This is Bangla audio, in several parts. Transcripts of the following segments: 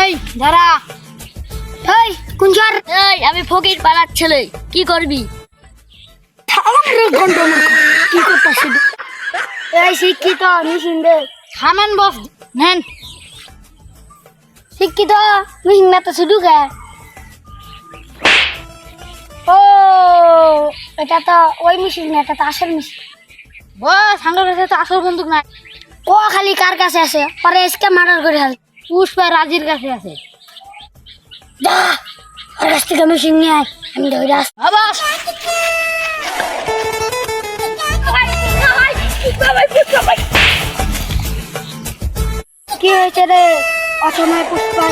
এই দাঁড়া। এই কুঞ্জার এই আমি ফকির পাড়ার ছেলে। কি করবি? কি করতেছি এই শিক্ষিত মিশিং দে থামেন বস। নেন। শিক্ষিত মিশিং না তো শুধু গে। ও এটা তো ওই মিশিং না এটা তো আসল মিশিং বস আমার কাছে তো আসল বন্দুক নাই। ও খালি কার কাছে আছে? পরে এসকে মার্ডার করে হাল পুষ্পা রাজির কাছে আছে। যা ওর কাছ থেকে মিশিং নিয়ে আয় আমি ধরে কি হয়েছে রে? অসময় পুষ্পা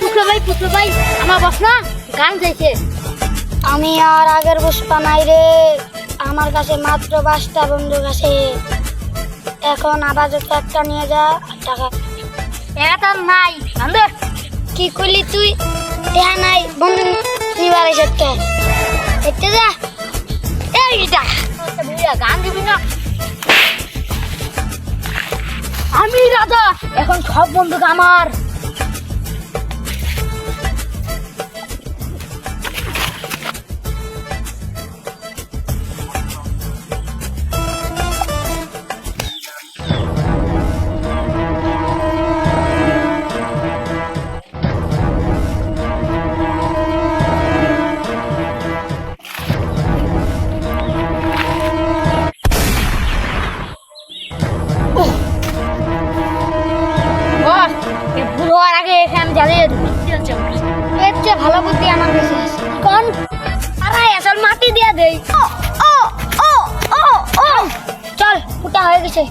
পুষ্পা ভাই পুষ্পা ভাই আমার বস না? গান চাইছে আমি আর আগের পুষ্পা নাই রে। আমার কাছে মাত্র পাঁচটা বন্দুক আছে এখন আপাতত একটা নিয়ে যা টাকা এটা নাই আন্দে কি করলি তুই? দেখা নাই বন্ধু নিবার এসে কে? দেখতে যা। এইটা গান দিবি না আমি রাজা এখন সব বন্ধুকে আমার। এ ভুল হওয়ার আগে এখানে জ্বালিয়ে আমার? এর চেয়ে ভালো বুদ্ধি আমার কাছে কোন? আরে আসল মাটি দিয়ে দেই। ও ও ও ও চল ফুটা হয়ে গেছে।